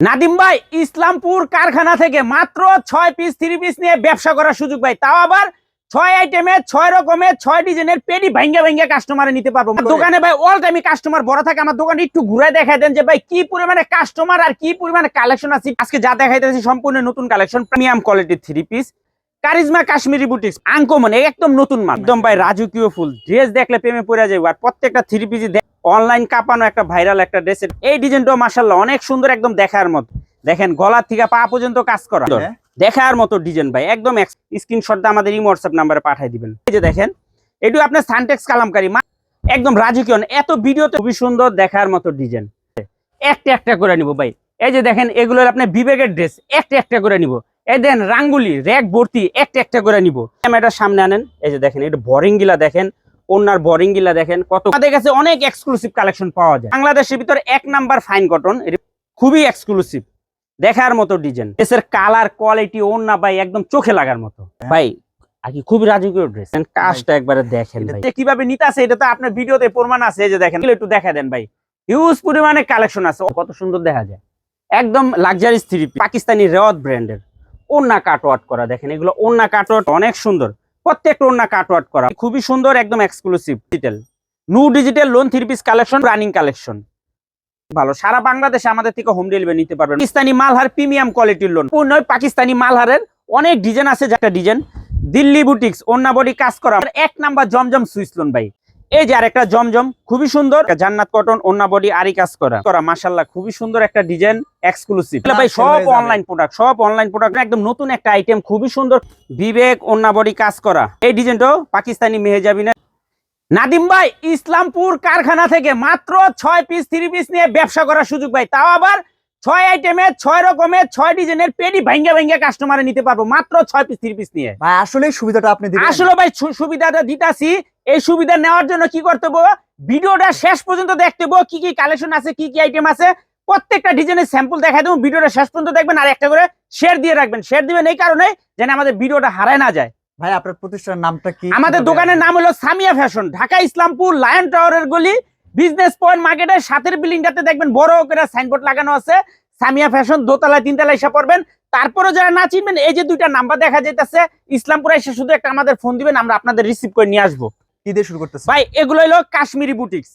নাদিম ভাই ইসলামপুর কারখানা থেকে মাত্র ছয় পিস থ্রি পিস নিয়ে ব্যবসা করার সুযোগ ভাই। তাও আবার ছয় আইটেমে ছয় রকমের ছয় ডিজাইনের পেডি ভাঙ্গা ভাঙ্গা কাস্টমারে নিতে পারব। দোকানে ভাই অল টাইমই কাস্টমার বড় থাকে আমার দোকানে একটু ঘুরে দেখাই দেন যে ভাই কি পরিমাণে কাস্টমার আর কি পরিমাণে কালেকশন আছে। আজকে যা দেখাইতেছি সম্পূর্ণ নতুন কালেকশন প্রিমিয়াম কোয়ালিটির three piece charisma Kashmiri boutiques uncommon একদম নতুন মাল। একদম ভাই রাজকীয় ফুল। ড্রেস দেখলে প্রেমে পড়ে যাবে আর প্রত্যেকটা থ্রি পিস অনলাইন কাঁপানো একটা ভাইরাল একটা ড্রেসের এই ডিজাইনটাও মাসাল্লাহ অনেক সুন্দর একদম দেখার মতো। দেখেন গলার থেকে পা পর্যন্ত কাজ করা। হ্যাঁ। দেখার মতো ডিজাইন ভাই একদম স্ক্রিনশট আমাদের এই হোয়াটসঅ্যাপ নাম্বারে পাঠিয়ে দিবেন। এই যে দেখেন এটু আপনার সানটেক্স কালামকারি একদম রাজকীয় এত ভিডিওতে খুবই সুন্দর দেখার মতো ডিজাইন। একটা একটা করে নিব ভাই। এই যে দেখেন এগুলোর আপনার বিবেকের ড্রেস। একটা একটা করে নিব। এই দেন রাঙ্গুলি র্যাক ভর্তি একটা একটা করে নিব। ক্যামেরার সামনে আনেন। এই যে দেখেন এটা বোরিং গিলা দেখেন। ওনার বোরিং গিলা দেখেন কত আমাদের কাছে অনেক এক্সক্লুসিভ কালেকশন পাওয়া যায়। বাংলাদেশের ভিতরে এক নাম্বার ফাইন কটন খুবই এক্সক্লুসিভ দেখার মতো ডিজাইন ড্রেসের কালার কোয়ালিটি ওন্না ভাই একদম চোখে লাগার মতো। ভাই আর কি খুবই রাজকীয় ড্রেস কাজটা একবারে দেখেন কীভাবে নিতে আছে এটা তো আপনার ভিডিওতে প্রমাণ আছে যে দেখেন। একটু দেখা দেন ভাই। হিউজ পরিমাণে কালেকশন আছে। কত সুন্দর দেখা যায়। একদম লাক্সারি থ্রি পাকিস্তানি রেওয়াত ব্র্যান্ডের ওন্না কাটওয়াট করা দেখেন এগুলো ওন্না কাটওয়াট অনেক সুন্দর। প্রত্যেকটা ওড়না কাটওয়ার্ট করা। খুবই সুন্দর, একদম exclusive digital new digital lawn three piece collection running collection ভালো, সারা বাংলাদেশে আমাদের থেকে হোম ডেলিভারি নিতে পারবেন। পাকিস্তানি মালহার প্রিমিয়াম কোয়ালিটির লোন নয় পাকিস্তানি মালহারের অনেক ডিজাইন আছে একটা ডিজাইন দিল্লি বুটিক্স অন্যাবডি কাজ করা। এক নাম্বার জমজম সুইস লোন ভাই। এই যে আরেকটা জমজম খুবই সুন্দর। জান্নাত কটন অন্য বডি আরি কাজ করা। করা মাশাল্লাহ খুবই সুন্দর একটা ডিজাইন এক্সক্লুসিভ ভাই সব অনলাইন প্রোডাক্ট সব অনলাইন প্রোডাক্ট একদম নতুন একটা আইটেম খুবই সুন্দর বিবেক অন্য বডি কাজ করা। এই ডিজাইনটাও পাকিস্তানি মেহেজাবিনের নাদিম ভাই ইসলামপুর কারখানা থেকে মাত্র ছয় পিস থ্রি পিস নিয়ে ব্যবসা করার সুযোগ ভাই। তাও আবার ছয় আইটেমে ছয় রকমের ছয় ডিজাইনের পেডি ভাঙ্গা ভাঙ্গা কাস্টমারে নিতে পারব। মাত্র ছয় পিস থ্রি পিস নিয়ে। ভাই আসলে সুবিধাটা আপনি আসলে ভাই সুবিধাটা দিতাছি। এই সুবিধা নেওয়ার জন্য কি করতে হবে? ভিডিওটা শেষ পর্যন্ত দেখতে হবে। কি কি কালেকশন আছে কি কি আইটেম আছে। প্রত্যেকটা ডিজাইনের স্যাম্পল দেখাই দেবো। ভিডিওটা শেষ পর্যন্ত দেখবেন আর একটা করে শেয়ার দিয়ে রাখবেন। শেয়ার দিবেন এই কারণে যেন আমাদের ভিডিওটা হারায় না যায়। ভাই আপনার প্রতিষ্ঠানের নামটা কি? আমাদের দোকানের নাম হলো সামিয়া ফ্যাশন ঢাকা ইসলামপুর লায়ন টাওয়ারের গলি। বিজনেস পয়েন্ট মার্কেটের সাথের বিল্ডিংটাতে দেখবেন বড় করে সাইনবোর্ড লাগানো আছে। সামিয়া ফ্যাশন দোতলায় তিনতলায় এসে পড়বেন। তারপরে যারা না চিনবেন এই যে দুইটা নাম্বার দেখা যাইতেছে ইসলামপুরে এসে শুধু একটা আমাদের ফোন দিবেন আমরা আপনাদের রিসিভ করে নিয়ে আসব। কি দিয়ে শুরু করতেছে ভাই এগুলো হলো কাশ্মীরি বুটিক্স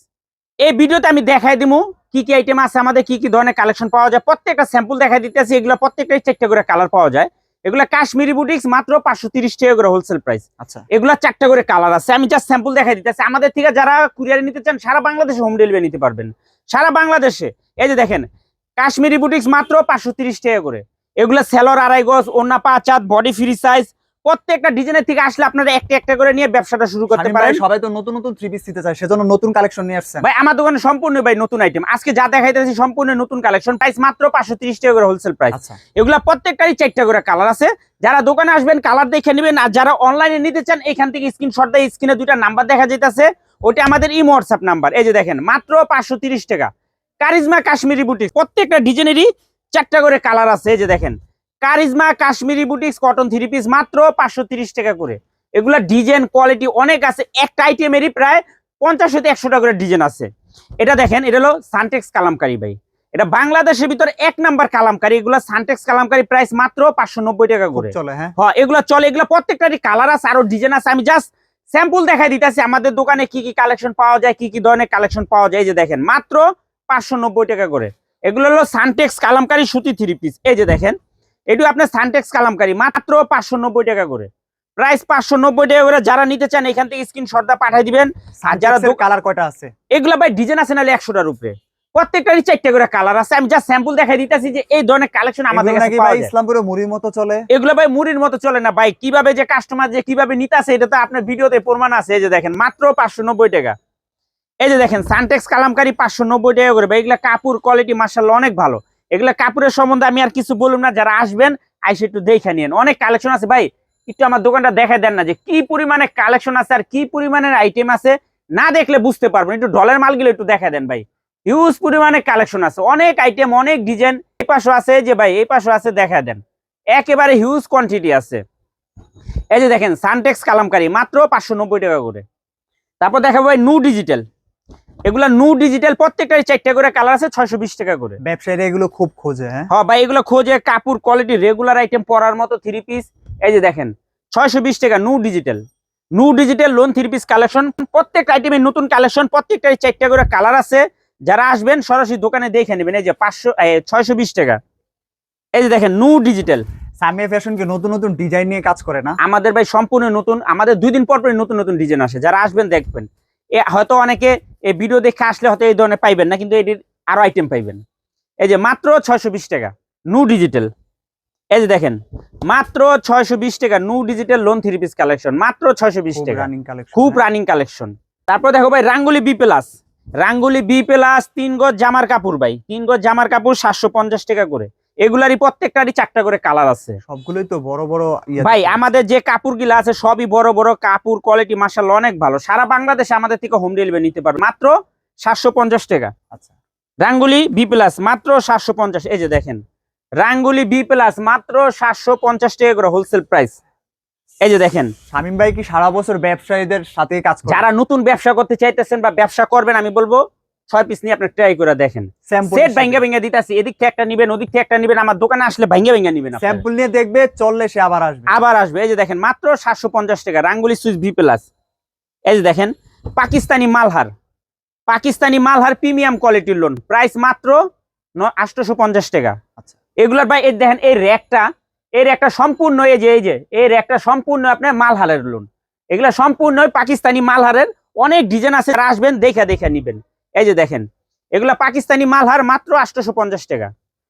এই ভিডিওতে আমি দেখাই দিমু কি কি আইটেম আছে আমাদের কি কি ধরনের কালেকশন পাওয়া যায়। প্রত্যেকটা স্যাম্পল দেখাই দিতেছি এগুলো প্রত্যেকটাই চারটে করে কালার পাওয়া যায়। এগুলো কাশ্মীরি বুটিক্স মাত্র পাঁচশো তিরিশ টাকা করে হোলসেল প্রাইস আচ্ছা। এগুলা চারটা করে কালার আছে। আমি জাস্ট স্যাম্পল দেখাই দিতেছি। আমাদের থেকে যারা কুরিয়ারে নিতে চান সারা বাংলাদেশে হোম ডেলিভারি নিতে পারবেন। সারা বাংলাদেশে। এই যে দেখেন কাশ্মীরি বুটিক্স মাত্র পাঁচশো তিরিশ টাকা করে। এগুলা সেলর আড়াই গজ ওনা পা চাঁদ বডি ফ্রি সাইজ প্রত্যেকটা ডিজাইনের থেকে আসলে আপনারা একটা একটা করে নিয়ে ব্যবসাটা শুরু করতে পারেন। সবাই তো নতুন নতুন থ্রি পিস নিতে চায় সেজন্য নতুন কালেকশন নিয়ে আসছেন। ভাই আমার দোকানে সম্পূর্ণ ভাই নতুন আইটেম আজকে যা দেখাইতেছি সম্পূর্ণ নতুন কালেকশন প্রাইস মাত্র পাঁচশো তিরিশ টাকা করে হোলসেল প্রাইস আচ্ছা। এগুলা প্রত্যেকটারই চারটা করে কালার আছে। যারা দোকানে আসবেন কালার দেখে নেবেন আর যারা অনলাইনে নিতে চান এখান থেকে স্ক্রিনশট দিয়ে স্ক্রিনে দুইটা নাম্বার দেখা যাইতেছে। ওটা আমাদের ইমো হোয়াটসঅ্যাপ নাম্বার এই যে দেখেন মাত্র পাঁচশো তিরিশ টাকা। কারিজমা কাশ্মীরি বুটিক প্রত্যেকটা ডিজাইনেরই চারটা করে কালার আছে। এই যে দেখেন charisma Kashmiri boutiques cotton three piece মাত্র পাঁচশো তিরিশ টাকা করে। এগুলা ডিজাইন কোয়ালিটি অনেক আছে। একটা আইটেমেরই প্রায় পঞ্চাশ হতে একশো টাকা করে ডিজাইন আছে। এটা দেখেন এটা হলো সানটেক্স কালামকারি ভাই। এটা বাংলাদেশের ভিতরে এক নাম্বার কালামকারি। এগুলা সানটেক্স কালামকারি প্রাইস মাত্র পাঁচশো নব্বই টাকা করে। চলে হ্যাঁ। হ্যাঁ এগুলা চলে এগুলা প্রত্যেকটারই কালার আছে আরও ডিজাইন আছে। আমি জাস্ট স্যাম্পল দেখাই দিতেছি আমাদের দোকানে কি কি কালেকশন পাওয়া যায় কি কি ধরনের কালেকশন পাওয়া যায় এই যে দেখেন মাত্র পাঁচশো নব্বই টাকা করে। এগুলো হলো সানটেক্স কালামকারি সুতি থ্রি পিস এই যে দেখেন এটু আপনার সানটেক্স কালামকারি মাত্র পাঁচশো নব্বই টাকা করে। প্রাইস পাঁচশো নব্বই টাকা করে যারা নিতে চান এখান থেকে স্ক্রিন শটটা পাঠিয়ে দিবেন। আর যারা কালার কয়টা আছে? এগুলা ভাই ডিজাইন আছে নাহলে একশোটার উপরে। প্রত্যেকটারই চারটে করে কালার আছে। আমি জাস্ট স্যাম্পল দেখাই দিতেছি যে এই ধরনের কালেকশন আমাদের কাছে পাওয়া যায়। ইসলামপুরে মুড়ির মতো চলে? এগুলো ভাই মুড়ির মতো চলে না ভাই। কীভাবে যে কাস্টমার যে কীভাবে নিতে আসে এটা তো আপনার ভিডিওতে প্রমাণ আছে। এই যে দেখেন মাত্র পাঁচশো নব্বই টাকা। এই যে দেখেন সানটেক্স কালামকারি পাঁচশো নব্বই টাকা করে। ভাই এগুলা কাপড় কোয়ালিটি মার্শাল অনেক ভালো। এগুলা কাপড়ের সম্বন্ধে আমি আর কিছু বলুন না, যারা আসবেন, আইসে একটু দেখে নিন অনেক কালেকশন আছে ভাই, একটু আমার দোকানটা দেখে দেন না যে কি পরিমাণে কালেকশন আছে আর কি পরিমাণের আইটেম আছে। না দেখলে বুঝতে পারবেন, একটু ডলার মালগুলো একটু দেখা দেন ভাই। হিউজ পরিমাণে কালেকশন আছে, অনেক আইটেম অনেক ডিজাইন এই পাশে আছে যে ভাই, এই পাশে আছে দেখা দেন। একেবারে হিউজ কোয়ান্টিটি আছে। এই যে দেখেন সানটেক্স কালামকারী, মাত্র পাঁচশো নব্বই টাকা করে। তারপর দেখাবো ভাই নু ডিজিটাল এগুলা নু ডিজিটাল প্রত্যেকটারই চারটা করে কালার আছে ছয়শো বিশ টাকা করে। ব্যবসায়ীরা এগুলো খুব খোঁজে হ্যাঁ? হ্যাঁ ভাই এগুলো খোঁজে কাপড় কোয়ালিটি রেগুলার আইটেম পরার মতো থ্রি পিস এই যে দেখেন ছয়শো বিশ টাকা new digital new digital lawn three piece collection প্রত্যেকটা আইটেমের নতুন কালেকশন প্রত্যেকটাই চারটা করে কালার আছে। যারা আসবেন সরাসরি দোকানে দেখে নেবেন। এই যে পাঁচশো ছয়শো বিশ টাকা। এই যে দেখেন নু ডিজিটাল সামিয়া ফ্যাশন কি নতুন নতুন ডিজাইন নিয়ে কাজ করে না? আমাদের ভাই সম্পূর্ণ নতুন আমাদের দুই দিন পর পরই নতুন নতুন ডিজাইন আসে। যারা আসবেন দেখবেন। হয়তো অনেকে এই ভিডিও দেখে আসলে হয়তো এই ধরনের পাইবেন না কিন্তু এটির আরও আইটেম পাইবেন। এই যে মাত্র ছয়শো বিশ টাকা নু ডিজিটাল এই যে দেখেন মাত্র ছয়শো বিশ টাকা new digital lawn three piece collection মাত্র ছয়শো বিশ টাকা। খুব রানিং কালেকশন তারপর দেখো ভাই Rangoli B plus Rangoli B plus তিন গজ জামার কাপড় ভাই তিন গজ জামার কাপড় সাতশো পঞ্চাশ টাকা করে। এগুলারই প্রত্যেকটারই চারটা করে কালার আছে। সবগুলোই তো বড় বড় ইয়ে ভাই আমাদের যে কাপড়গুলো আছে সবই বড় বড় কাপড় কোয়ালিটি মার্শাল অনেক ভালো। সারা বাংলাদেশে আমাদের থেকে হোম ডেলিভারি নিতে পারবে। মাত্র সাতশো পঞ্চাশ টাকা। আচ্ছা। রাঙ্গুলি বি প্লাস মাত্র সাতশো পঞ্চাশ। এই যে দেখেন রাঙ্গুলি বি প্লাস মাত্র সাতশো পঞ্চাশ টাকা করে হোলসেল প্রাইস এই যে দেখেন শামিম ভাই কি সারা বছর ব্যবসায়ীদের সাথে কাজ যারা নতুন ব্যবসা করতে চাইতেছেন বা ব্যবসা করবেন আমি বলব ছয় পিস নিয়ে আপনি ট্রাই করে দেখেন। সেট ভাঙ্গা ভেঙে দিতেছি এদিক থেকে একটা নিবেন ওদিক থেকে একটা নিবেন আমার দোকানে আসলে ভাঙ্গা ভেঙে নিবেন স্যাম্পল নিয়ে দেখবে চললে সে আবার আসবে। আবার আসবে এই যে দেখেন মাত্র সাতশো পঞ্চাশ টাকা রাঙ্গুলি সুইচ ভি প্লাস এই যে দেখেন পাকিস্তানি মালহার পাকিস্তানি মালহার প্রিমিয়াম কোয়ালিটির লোন প্রাইস মাত্র আটশোশো পঞ্চাশ টাকা। আচ্ছা। এগুলার ভাই এই দেখেন এই র্যাকটা এই র্যাকটা সম্পূর্ণ এই যে এই যে এই র্যাকটা সম্পূর্ণ আপনার মালহারের লোন এগুলা সম্পূর্ণ পাকিস্তানি মালহারের অনেক ডিজাইন আছে আসবেন দেখে দেখে নিবেন। এই যে দেখেন এগুলা পাকিস্তানি মালহার মাত্র আটশোশো পঞ্চাশ টাকা।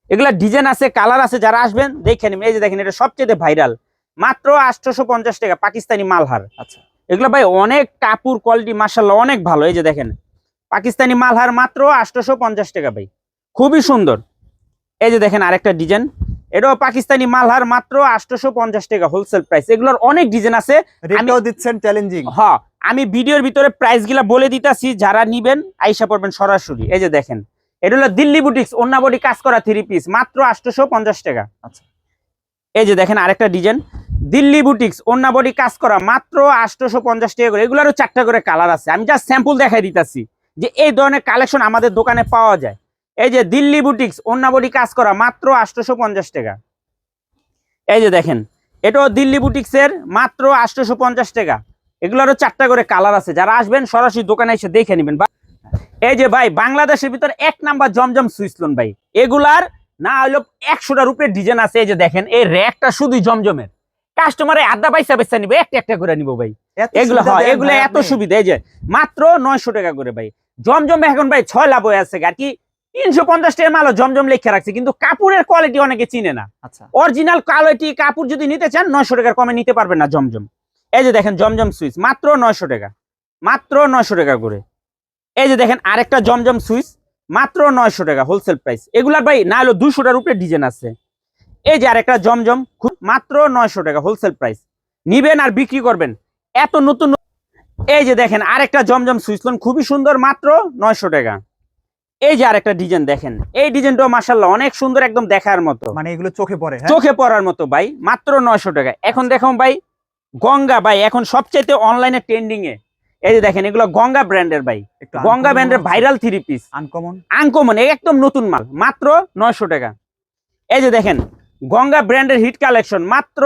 এগুলা ডিজাইন আছে কালার আছে যারা আসবেন দেখে নিবেন। এই যে দেখেন এটা সবচেয়ে ভাইরাল মাত্র আটশোশো পঞ্চাশ টাকা পাকিস্তানি মালহার আচ্ছা। এগুলো ভাই অনেক কাপড় কোয়ালিটি মার্শাল্লাহ অনেক ভালো। এই যে দেখেন পাকিস্তানি মালহার মাত্র আটশোশো পঞ্চাশ টাকা ভাই। খুবই সুন্দর। এই যে দেখেন আরেকটা ডিজাইন এটাও পাকিস্তানি মালহার মাত্র আটশোশো পঞ্চাশ টাকা হোলসেল প্রাইস এগুলোর অনেক ডিজাইন আছে। দিচ্ছেন চ্যালেঞ্জিং হ আমি ভিডিওর ভিতরে প্রাইসগুলা বলে দিতাছি যারা নিবেন আইসা পড়বেন সরাসরি। এই যে দেখেন এটা হলো দিল্লি বুটিক্স অন্য বডি কাজ করা থ্রি পিস মাত্র আটশোশো পঞ্চাশ টাকা। আচ্ছা। এই যে দেখেন আরেকটা ডিজাইন দিল্লি বুটিক্স অন্য বডি কাজ করা মাত্র আটশোশো পঞ্চাশ টাকা করে। এগুলারও চারটা করে কালার আছে। আমি জাস্ট স্যাম্পল দেখাই দিতাছি যে এই ধরনের কালেকশন আমাদের দোকানে পাওয়া যায়। এই যে দিল্লি বুটিক্স অন্য বডি কাজ করা মাত্র আটশোশো পঞ্চাশ টাকা। এই যে দেখেন এটাও দিল্লি বুটিক্সের মাত্র আটশোশো পঞ্চাশ টাকা। এগুলোরও চারটা করে কালার আছে। যারা আসবেন সরাসরি দোকানে এসে দেখে নেবেন। এই যে ভাই বাংলাদেশের ভিতর এক নাম্বার জমজম সুইচ লোন ভাই। এগুলার না হলো একশোটার উপরে ডিজাইন আছে। এই যে দেখেন এই র্যাকটা শুধুই জমজমের। কাস্টমারে আড্ডা পয়সা পয়সা নিবে একটা একটা করে নিবো ভাই। এগুলো হয় এগুলো এত সুবিধা। এই যে মাত্র নয়শো টাকা করে ভাই। জমজম এখন ভাই ছয় লাভ হয়ে আছে। আর কি তিনশো পঞ্চাশ টাকা মালও জমজম লেখা রাখছে। কিন্তু কাপড়ের কোয়ালিটি অনেকে চিনে না। আচ্ছা। অরিজিনাল কোয়ালিটি কাপড় যদি নিতে চান নয়শো টাকার কমে নিতে পারবেন না জমজম। এই যে দেখেন জমজম সুইচ মাত্র নয়শো টাকা মাত্র নয়শো টাকা করে। এই যে দেখেন আরেকটা জমজম সুইচ মাত্র নয়শো টাকা হোলসেল প্রাইস এগুলার ভাই না হলো দুশোটার উপরে ডিজাইন আছে। এই যে আরেকটা জমজম খুব মাত্র নয়শো টাকা হোলসেল প্রাইস নিবেন আর বিক্রি করবেন। এত নতুন এই যে দেখেন আরেকটা জমজম সুইচ লোন খুবই সুন্দর মাত্র নয়শো টাকা। এই যে আরেকটা ডিজাইন দেখেন এই ডিজাইনটাও মাসাল্লাহ অনেক সুন্দর একদম দেখার মতো। মানে এগুলো চোখে পড়ে হ্যাঁ? চোখে পড়ার মতো ভাই মাত্র নয়শো টাকা। এখন দেখুন ভাই গঙ্গা ভাই এখন সবচাইতে অনলাইনে ট্রেন্ডিং এ। এই যে দেখেন এগুলো গঙ্গা ব্র্যান্ডের ভাই। গঙ্গা ব্র্যান্ডের viral three piece uncommon uncommon একদম নতুন মাল মাত্র নয়শো টাকা। এই যে দেখেন গঙ্গা ব্র্যান্ডের হিট কালেকশন মাত্র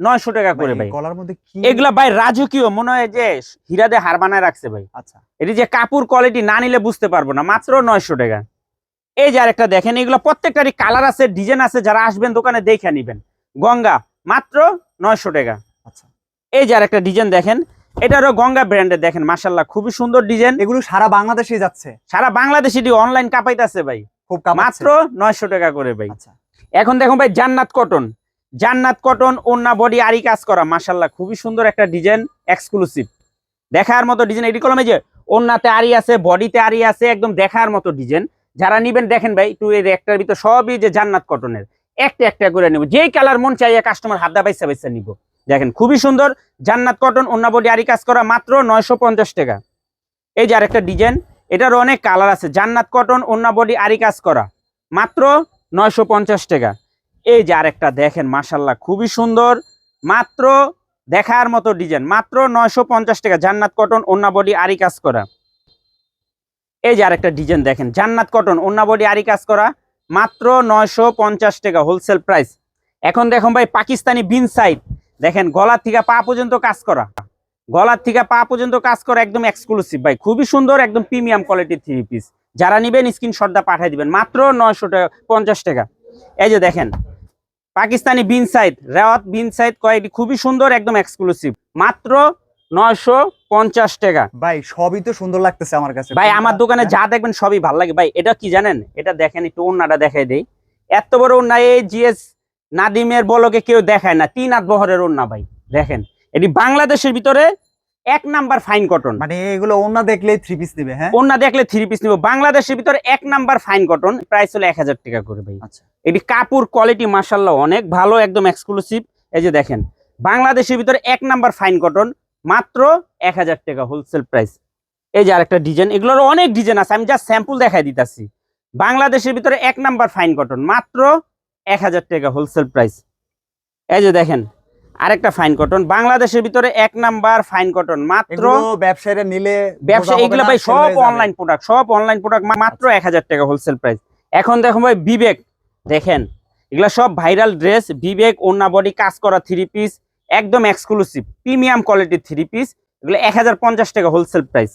নয়শো টাকা করে ভাই। গলার মধ্যে কি এগুলা ভাই রাজকীয় মনে হয় যে হীরা দিয়ে হার বানায় রাখছে ভাই। আচ্ছা। এটি যে কাপড় কোয়ালিটি না নিলে বুঝতে পারব না মাত্র নয়শো টাকা। এই যে আরেকটা দেখেন এগুলো প্রত্যেকটারই কালার আছে ডিজাইন আছে যারা আসবেন দোকানে দেখে নিবেন। গঙ্গা মাত্র নয়শো টাকা। এই যে আরেকটা ডিজাইন দেখেন এটারও গঙ্গা ব্র্যান্ডের দেখেন মাসাল্লাহ খুবই সুন্দর ডিজাইন এগুলো সারা বাংলাদেশে যাচ্ছে। সারা বাংলাদেশে এটি অনলাইন কাপাইতেছে ভাই। খুব মাত্র নয়শো টাকা করে ভাই। আচ্ছা। এখন দেখুন ভাই জান্নাত কটন জান্নাত কটন ওন্না বডি আরি কাজ করা মাসাল্লাহ খুবই সুন্দর একটা ডিজাইন এক্সক্লুসিভ দেখার মতো ডিজাইন এটি কলমে যে ওন্নাতে আরি আছে বডিতে আরি আছে একদম দেখার মতো ডিজাইন যারা নিবেন দেখেন ভাই টু এই একটার ভিতর সবই যে জান্নাত কটনের একটা একটা করে নেব। যেই কালার মন চাই কাস্টমার হাতদা বাইসা বাইসা নিব। দেখেন, খুবই সুন্দর। জান্নাত কটন ওন্না বডি আরি কাজ করা মাত্র নয়শো পঞ্চাশ টাকা। এই যে আরেকটা ডিজাইন এটারও অনেক কালার আছে। জান্নাত কটন ওন্না বডি আরি কাজ করা মাত্র নয়শো পঞ্চাশ টাকা। এই যে আরেকটা দেখেন মাসাল্লাহ খুবই সুন্দর। মাত্র দেখার মতো ডিজাইন, মাত্র নয়শো পঞ্চাশ টাকা। জান্নাত কটন ওন্না বডি আরি কাজ করা। এই যে আরেকটা ডিজাইন দেখেন, জান্নাত কটন ওন্না বডি আরি কাজ করা মাত্র নয়শো পঞ্চাশ টাকা হোলসেল প্রাইস। এখন দেখুন ভাই, পাকিস্তানি বিন সাইড দেখেন গলার থেকে পা পর্যন্ত কাজ করা। গলার থেকে পা পর্যন্ত কাজ করা একদম এক্সক্লুসিভ ভাই। খুবই সুন্দর একদম প্রিমিয়াম কোয়ালিটির থ্রি পিস যারা নিবেন স্ক্রিনশটটা পাঠিয়ে দিবেন। মাত্র নয়শো টাকা পঞ্চাশ টাকা। এই যে দেখেন পাকিস্তানি বিন সাইড রেওয়াত বিন সাইড কোয়ালিটি খুবই সুন্দর একদম এক্সক্লুসিভ মাত্র নয়শো পঞ্চাশ টাকা। ভাই সবই তো সুন্দর লাগতেছে আমার কাছে। ভাই আমার দোকানে? যা দেখবেন সবই ভালো লাগে। ভাই এটা কি জানেন? এটা দেখেন একটু ওন্নাটা দেখাই দেই। এত বড় ওন্না এই জিএস নাদিমের বলকে কেউ দেখায় না। তিন আট বহরের ওন্না ভাই দেখেন। এটি বাংলাদেশের ভিতরে এক নাম্বার ফাইন কটন মানে এগুলো অন্য দেখলেই থ্রি পিস দিবে হ্যাঁ? ওন্না দেখলে থ্রি পিস নিব। বাংলাদেশের ভিতরে এক নাম্বার ফাইন কটন প্রাইস হলো এক হাজার টাকা করে ভাই। আচ্ছা। এটি কাপড় কোয়ালিটি মার্শাল্লাহ অনেক ভালো একদম এক্সক্লুসিভ এই যে দেখেন বাংলাদেশের ভিতরে এক নাম্বার ফাইন কটন মাত্র এক হাজার টাকা হোলসেল প্রাইস এই যে আরেকটা ডিজাইন এগুলোর অনেক ডিজাইন আছে আমি জাস্ট স্যাম্পল দেখাই দিতেছি। বাংলাদেশের ভিতরে এক নাম্বার ফাইন কটন মাত্র এক হাজার টাকা হোলসেল প্রাইস এই যে দেখেন আরেকটা ফাইন কটন বাংলাদেশের ভিতরে এক নাম্বার ফাইন কটন মাত্র ব্যবসায়ীরা নিলে ব্যবসা এগুলো ভাই সব অনলাইন প্রোডাক্ট সব অনলাইন প্রোডাক্ট মাত্র এক হাজার টাকা হোলসেল প্রাইস এখন দেখুন ভাই বিবেক দেখেন এগুলা সব ভাইরাল ড্রেস বিবেক ওন্না বডি কাজ করা থ্রি পিস একদম এক্সক্লুসিভ প্রিমিয়াম কোয়ালিটির থ্রি পিস এগুলো এক হাজার পঞ্চাশ টাকা হোলসেল প্রাইস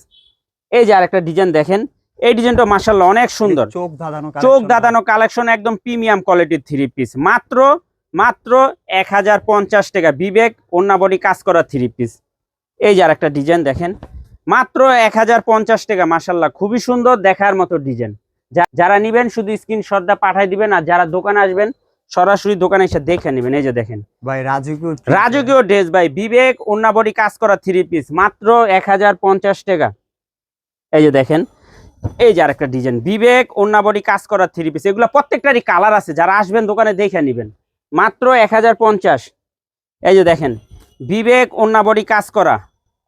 এই যে আরেকটা ডিজাইন দেখেন এই ডিজাইনটা মার্শাল্লাহ অনেক সুন্দর। চোখ দাদানো চোখ। দাদানো কালেকশন একদম প্রিমিয়াম কোয়ালিটির থ্রি পিস মাত্র মাত্র এক হাজার পঞ্চাশ টাকা। বিবেক বডি কাজ করা থ্রি পিস এই যে আরেকটা ডিজাইন দেখেন। মাত্র এক হাজার পঞ্চাশ টাকা মাসাল্লাহ খুবই সুন্দর দেখার মতো ডিজাইন যারা নিবেন শুধু স্ক্রিন স্ক্রিনশটটা পাঠাই দিবেন আর যারা দোকানে আসবেন সরাসরি দোকানে এসে দেখে নেবেন। এই যে দেখেন। ভাই রাজকীয় রাজকীয় ড্রেস ভাই। বিবেক বডি কাজ করা থ্রি পিস মাত্র এক হাজার পঞ্চাশ টাকা। এই যে দেখেন। এই যে আরেকটা ডিজাইন বিবেক ওন্না বডি কাজ করা থ্রি পিস এগুলো প্রত্যেকটারই কালার আছে। যারা আসবেন দোকানে দেখে নেবেন। মাত্র এক হাজার পঞ্চাশ। এই যে দেখেন বিবেক ওন্না বডি কাজ করা।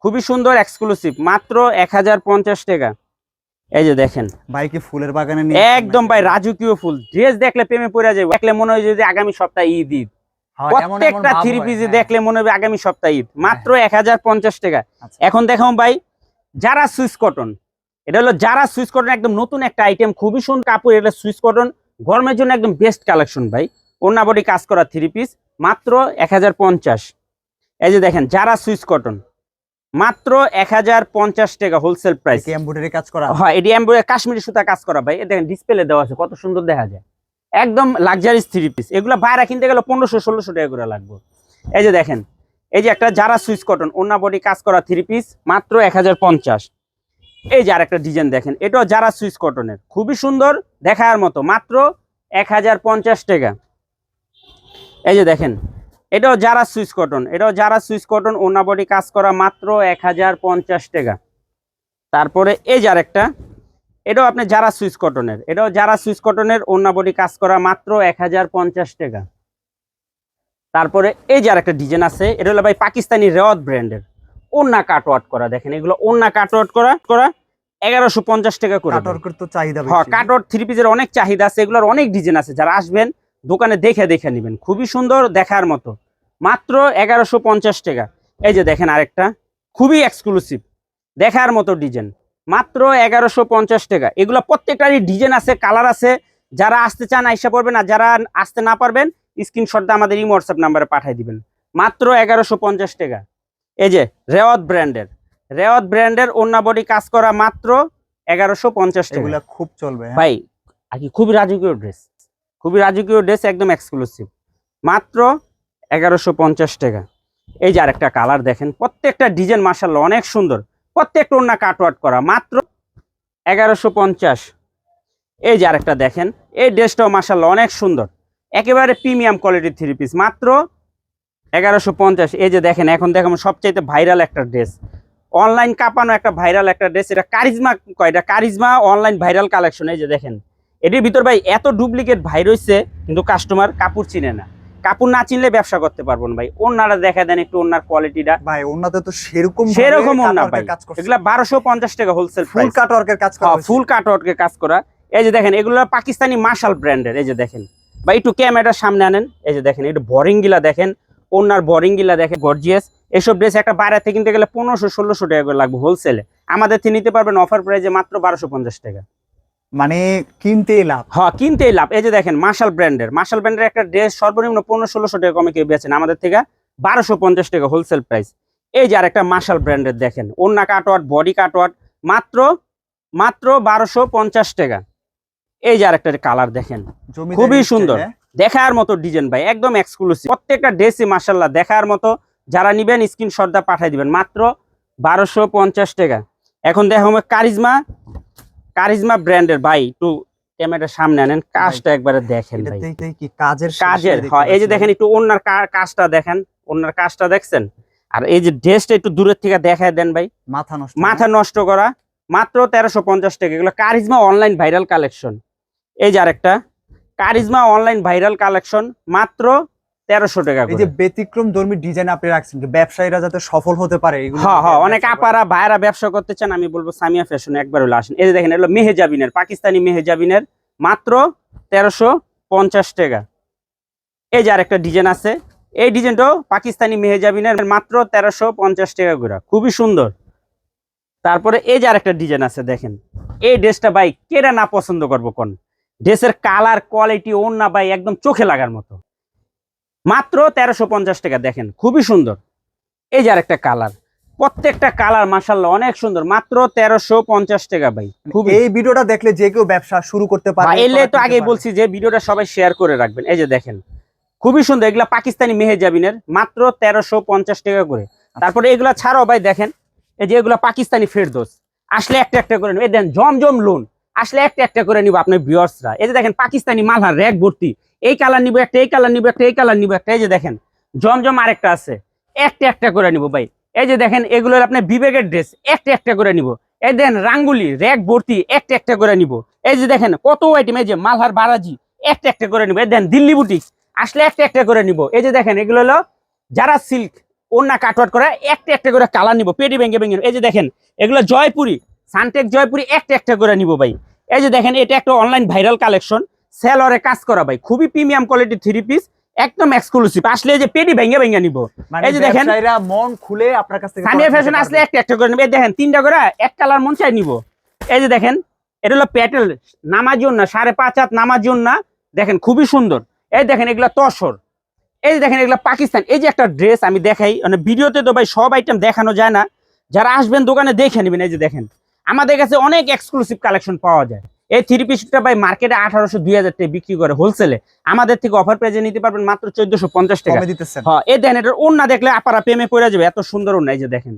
খুবই সুন্দর এক্সক্লুসিভ মাত্র এক হাজার পঞ্চাশ টাকা। এই যে দেখেন। ভাই কি ফুলের বাগানে একদম ভাই রাজকীয় ফুল। ড্রেস দেখলে প্রেমে পড়ে যাবে। দেখলে মনে হয় যে আগামী সপ্তাহে ঈদ ঈদ। হ্যাঁ, প্রত্যেকটা থ্রি হয়, পিসে হ্যাঁ। দেখলে মনে হবে আগামী সপ্তাহে ঈদ। মাত্র এক হাজার পঞ্চাশ টাকা। আচ্ছা। এখন দেখাম ভাই যারা সুইস কটন এটা হলো যারা সুইচ কটন একদম নতুন একটা আইটেম খুবই সুন্দর কাপড় এটা সুইচ কটন গরমের জন্য একদম বেস্ট কালেকশন ভাই। ওন্না বডি কাজ করা থ্রি পিস মাত্র এক হাজার পঞ্চাশ। এই যে দেখেন যারা সুইস কটন মাত্র এক হাজার পঞ্চাশ টাকা হোলসেল প্রাইস এমব্রয়ডারি কাজ করা? হয় এটি এমব্রয়ডারি কাশ্মীরি সুতা কাজ করা ভাই। দেখেন ডিসপ্লে দেওয়া আছে কত সুন্দর দেখা যায়। একদম লাক্সারিস থ্রি পিস এগুলো বাইরে কিনতে গেলে পনেরোশো ষোলোশো টাকা করে লাগবে। এই যে দেখেন এই যে একটা যারা সুইচ কটন ওনা বডি কাজ করা থ্রি পিস মাত্র এক হাজার পঞ্চাশ। এই যে আরেকটা ডিজাইন দেখেন, এটাও যারা সুইচ কটনের, খুবই সুন্দর দেখার মতো, মাত্র এক হাজার পঞ্চাশ টাকা। এই যে দেখেন, এটাও যারা সুইচ কটন, এটাও যারা সুইচ কটন, ওনা বডি কাজ করা মাত্র এক হাজার পঞ্চাশ টাকা। তারপরে এই যে আরেকটা, এটাও আপনি যারা সুইচ কটনের, এটাও যারা সুইচ কটনের ওন্না বডি কাজ করা মাত্র এক হাজার পঞ্চাশ টাকা। তারপরে এই যে আরেকটা ডিজাইন আছে, এটা হলো ভাই পাকিস্তানি রেওয়াত ব্র্যান্ডের। ওন্না কাটওয়াট করা দেখেন এগুলো ওন্না কাটওয়াট করা করা এগারোশো পঞ্চাশ টাকা করে। কাটরকের তো চাহিদা হ্যাঁ। কাটওয়াট থ্রি পিসের অনেক চাহিদা আছে এগুলোর অনেক ডিজাইন আছে যারা আসবেন দোকানে দেখে দেখে নেবেন খুবই সুন্দর দেখার মতো। মাত্র এগারোশো পঞ্চাশ টাকা। এই যে দেখেন আরেকটা খুবই এক্সক্লুসিভ দেখার মতো ডিজাইন মাত্র এগারোশো পঞ্চাশ টাকা। এগুলো প্রত্যেকটারই ডিজাইন আছে কালার আছে। যারা আসতে চান আইসা পড়বেন আর যারা আসতে না পারবেন স্ক্রিনশটটা আমাদের এই হোয়াটসঅ্যাপ নাম্বারে পাঠিয়ে দিবেন। মাত্র এগারোশো পঞ্চাশ টাকা। এই যে রেওয়াত ব্র্যান্ডের। রেওয়াত ব্র্যান্ডের ওন্না বডি কাজ করা মাত্র এগারোশো পঞ্চাশ টাকা। খুব চলবে হ্যাঁ। ভাই আর কি খুবই রাজকীয় ড্রেস খুবই রাজকীয় ড্রেস একদম এক্সক্লুসিভ মাত্র এগারোশো পঞ্চাশ টাকা। এই যে আরেকটা কালার দেখেন প্রত্যেকটা ডিজাইন মার্শাল অনেক সুন্দর। প্রত্যেকটা ওনা কাটওয়াট করা মাত্র এগারোশো পঞ্চাশ। এই যে আরেকটা দেখেন এই ড্রেসটাও মার্শাল অনেক সুন্দর। একেবারে প্রিমিয়াম কোয়ালিটির থ্রি পিস মাত্র এগারোশো পঞ্চাশ। এই যে দেখেন এখন দেখেন সবচাইতে ভাইরাল একটা ড্রেস। অনলাইন কাঁপানো একটা ভাইরাল একটা ড্রেস এটা কারিজমা কয় এটা কারিজমা অনলাইন ভাইরাল কালেকশন এই যে দেখেন। এটির ভিতর ভাই এত ডুপ্লিকেট ভাই রয়েছে কিন্তু কাস্টমার কাপড় চিনে না। কাপড় না চিনলে ব্যবসা করতে পারব না ভাই। ওনারা দেখা দেন একটু ওনার কোয়ালিটিটা। ভাই ওনাতে তো সেরকম সেরকম ওনা ভাই। এগুলা বারোশো পঞ্চাশ টাকা হোলসেল ফুল কাটওয়ার্কের কাজ করা ফুল কাটওয়ার্কের কাজ করা। এই যে দেখেন এগুলো পাকিস্তানি মার্শাল ব্র্যান্ডের এই যে দেখেন। বা একটু ক্যামেরার সামনে আনেন। এই যে দেখেন একটু বরিংগিলা দেখেন। ওনার বোরিং গিলা দেখেন গর্জিয়াস এসব ড্রেস একটা বাইরে থেকে কিনতে গেলে পনেরোশো ষোলোশো টাকা করে লাগবে হোলসেলে আমাদের থেকে নিতে পারবেন অফার প্রাইসে মাত্র বারোশো পঞ্চাশ টাকা। মানে কিনতে লাভ। হ্যাঁ কিনতেই লাভ। এই যে দেখেন মার্শাল ব্র্যান্ডের মার্শাল ব্র্যান্ডের একটা ড্রেস সর্বনিম্ন পনেরো ষোলোশো টাকা কমে কেউ বেচেন আমাদের থেকে বারোশো পঞ্চাশ টাকা হোলসেল প্রাইস এই যে আরেকটা মার্শাল ব্র্যান্ডের দেখেন ওন্না কাটওয়ার্ট বডি কাটওয়ার্ট মাত্র মাত্র বারোশো পঞ্চাশ টাকা। এই যে আরেকটা কালার দেখেন খুবই সুন্দর। দেখার মতো ডিজাইন ভাই একদম এক্সক্লুসিভ প্রত্যেকটা ড্রেসই মার্শাল্লাহ দেখার মতো। যারা নিবেন স্ক্রিনশটটা পাঠিয়ে দিবেন। মাত্র বারোশো পঞ্চাশ টাকা। এখন দেখো কারিজমা। কারিজমা ব্র্যান্ডের ভাই একটু ক্যামেরার সামনে আনেন কাজটা একবারে দেখেন ভাই। কাজের কাজের হয় এই যে দেখেন একটু অন্যার কাজটা দেখেন অন্যার কাজটা দেখছেন? আর এই যে ড্রেসটা একটু দূরের থেকে দেখায় দেন ভাই। মাথা নষ্ট মাথা নষ্ট করা। মাত্র তেরোশো পঞ্চাশ টাকা। এগুলো কারিজমা অনলাইন ভাইরাল কালেকশন এই যে আরেকটা। কারিজমা অনলাইন ভাইরাল কালেকশন মাত্র তেরোশো টাকা এই যে ব্যতিক্রম ধর্মী ডিজাইন আপনি রাখছেন ব্যবসায়ীরা যাতে সফল হতে পারে হ্যাঁ হ্যাঁ অনেক আপারা ভাইরা ব্যবসা করতে চান আমি বলব সামিয়া ফ্যাশনে একবার হলে আসেন। এই যে দেখেন এগুলো মেহেজাবিনের পাকিস্তানি মেহেজাবিনের মাত্র তেরোশো পঞ্চাশ টাকা। এই যে আরেকটা ডিজাইন আছে এই ডিজাইনটাও পাকিস্তানি মেহেজাবিনের মাত্র তেরোশো পঞ্চাশ টাকা করে। খুবই সুন্দর। তারপরে এই যে আরেকটা ডিজাইন আছে দেখেন। এই ড্রেসটা ভাই কেরা না পছন্দ করব কোন? ড্রেসের কালার কোয়ালিটি ওন্না ভাই একদম চোখে লাগার মতো। মাত্র তেরোশো পঞ্চাশ টাকা দেখেন খুবই সুন্দর। এই যে আরেকটা কালার প্রত্যেকটা কালার মাসাল্লাহ অনেক সুন্দর। মাত্র তেরোশো পঞ্চাশ টাকা ভাই এই ভিডিওটা দেখলে যে কেউ ব্যবসা শুরু করতে পারে এলে তো আগে বলছি যে ভিডিওটা সবাই শেয়ার করে রাখবেন। এই যে দেখেন খুবই সুন্দর। এগুলা পাকিস্তানি মেহেজাবিনের মাত্র তেরোশো পঞ্চাশ টাকা করে। তারপরে এগুলা ছাড়াও ভাই দেখেন এই যে এগুলা পাকিস্তানি ফেরদোস। আসলে একটা একটা করে নেব এই দেন জমজম লোন আসলে একটা একটা করে নিব আপনার ভিউয়ার্সরা এই যে দেখেন, পাকিস্তানি মালহার র্যাক ভর্তি। এই কালার নিব একটা, এই কালার নিব একটা, এই কালার নিব একটা। এই যে দেখেন, জমজম আরেকটা আছে। একটা একটা করে নিব ভাই। এই যে দেখেন এগুলো আপনার বিবেকের ড্রেস একটা একটা করে নিব। এই দেন, রাঙ্গুলি র্যাক ভর্তি, একটা একটা করে নিব। এই যে দেখেন, কত আইটেম এই যে মালহার বারাজি একটা একটা করে নিব। এই দেন, দিল্লি বুটিক্স আসলে একটা একটা করে নিব। এই যে দেখেন, এগুলো হলো যারা সিল্ক ওন্না কাটওয়াট করা, একটা একটা করে কালার নিব। পেটি ভেঙে ভেঙে এই যে দেখেন, এগুলো জয়পুরি সানটেক জয়পুরি একটা একটা করে নিব ভাই। এই যে দেখেন এটা একটা অনলাইন ভাইরাল কালেকশন সেলরে কাজ করা ভাই। খুবই প্রিমিয়াম কোয়ালিটি থ্রি পিস একদম এক্সক্লুসিভ আসলে যে পেটি ভেঙে ভেঙে নিব। মানে এই যে দেখেন- মন খুলে আপনার কাছ থেকে সানিয়া ফ্যাশন আসলে একটা একটা করে নেবে। এই দেখেন তিনটা করে এক কালার মন চাই নিব। এই যে দেখেন এটা হলো প্যাটেল। নামাজন না সাড়ে পাঁচ হাত নামাজন না দেখেন খুবই সুন্দর। এই দেখেন এগুলা তসর। এই যে দেখেন এগুলা পাকিস্তান। এই যে একটা ড্রেস আমি দেখাই মানে ভিডিওতে তো ভাই সব আইটেম দেখানো যায় না। যারা আসবেন দোকানে দেখে নেবেন। এই যে দেখেন। আমাদের কাছে অনেক এক্সক্লুসিভ কালেকশন পাওয়া যায়। এই থ্রি পিসটা ভাই মার্কেটে আঠারোশো দুই হাজার টাকা বিক্রি করে হোলসেলে আমাদের থেকে অফার প্রাইজে নিতে পারবেন মাত্র চোদ্দশো পঞ্চাশ টাকা। হ্যাঁ এই দেখেন এটার ওন্না দেখলে আপারা প্রেমে পড়ে যাবে এত সুন্দর ওন্না এই যে দেখেন।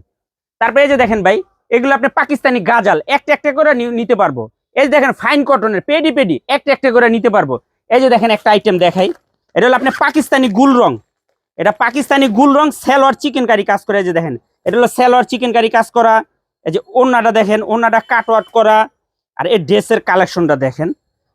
তারপরে এই যে দেখেন ভাই এগুলো আপনি পাকিস্তানি গাজাল একটা একটা করে নিতে পারব। এই যে দেখেন ফাইন কটনের পেডি পেডি একটা একটা করে নিতে পারব। এই যে দেখেন একটা আইটেম দেখাই এটা হলো আপনি পাকিস্তানি গুল রং। এটা পাকিস্তানি গুল রং সেলর চিকেন কারি কাজ করে এই যে দেখেন। এটা হলো সেলর চিকেন কারি কাজ করা। এই যে ওনাটা দেখেন ওনাটা কাট আউট করা আর এই ড্রেসের কালেকশনটা দেখেন।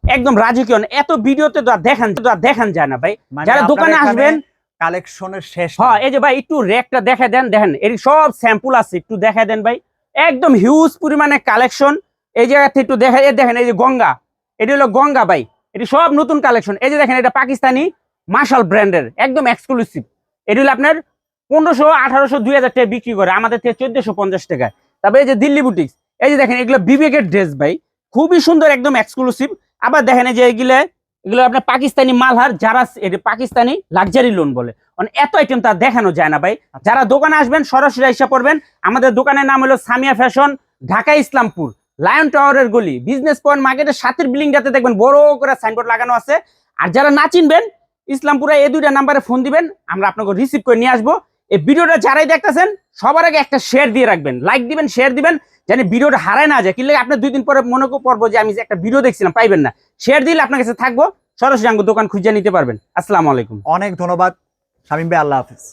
একদম রাজকীয় এত ভিডিওতে তো দেখান তো দেখান যায় না ভাই। মানে যারা দোকানে আসবেন কালেকশনের শেষ হ্যাঁ এই যে ভাই একটু রেকটা দেখা দেন দেখেন এর সব স্যাম্পল আছে একটু দেখা দেন ভাই। একদম হিউজ পরিমাণে কালেকশন এই জায়গা থেকে একটু দেখা এই দেখেন এই যে গঙ্গা এটি হলো গঙ্গা ভাই। এটি সব নতুন কালেকশন এই যে দেখেন এটা পাকিস্তানি মার্শাল ব্র্যান্ডের একদম এক্সক্লুসিভ এটি হলো আপনার পনেরোশো আঠারোশো দুই হাজার টাকা বিক্রি করে আমাদের থেকে চোদ্দশো পঞ্চাশ টাকা তারপরে এই যে দিল্লি বুটিক্স এই যে দেখেন এগুলো বিবেকের ড্রেস ভাই। খুবই সুন্দর একদম এক্সক্লুসিভ আবার দেখেন এই যে এগুলো এগুলো আপনার পাকিস্তানি মালহার যারা পাকিস্তানি লাক্সারি লোন বলে। মানে এত আইটেম তার দেখানো যায় না ভাই। যারা দোকানে আসবেন সরাসরি এসে পড়বেন। আমাদের দোকানের নাম হলো সামিয়া ফ্যাশন ঢাকা ইসলামপুর। লায়ন টাওয়ারের গলি। বিজনেস পয়েন্ট মার্কেটের সাথের বিল্ডিংটাতে দেখবেন বড় করে সাইনবোর্ড লাগানো আছে। আর যারা না চিনবেন ইসলামপুরে এই দুইটা নাম্বারে ফোন দিবেন আমরা আপনাকে রিসিভ করে নিয়ে আসব। এই ভিডিওটা যারাই দেখতেছেন, সবার আগে একটা শেয়ার দিয়ে রাখবেন। লাইক দিবেন শেয়ার দিবেন, যেন ভিডিওটা হারায় না যায়। কিনলে আপনি দুই দিন পরে মনে করব যে আমি যে একটা ভিডিও দেখছিলাম, পাইবেন না। শেয়ার দিলে আপনার কাছে থাকব, সরাসরি আমাকে দোকান খুঁজে নিতে পারবেন। আসসালামু আলাইকুম। অনেক ধন্যবাদ, শামিম ভাই, আল্লাহ হাফিজ।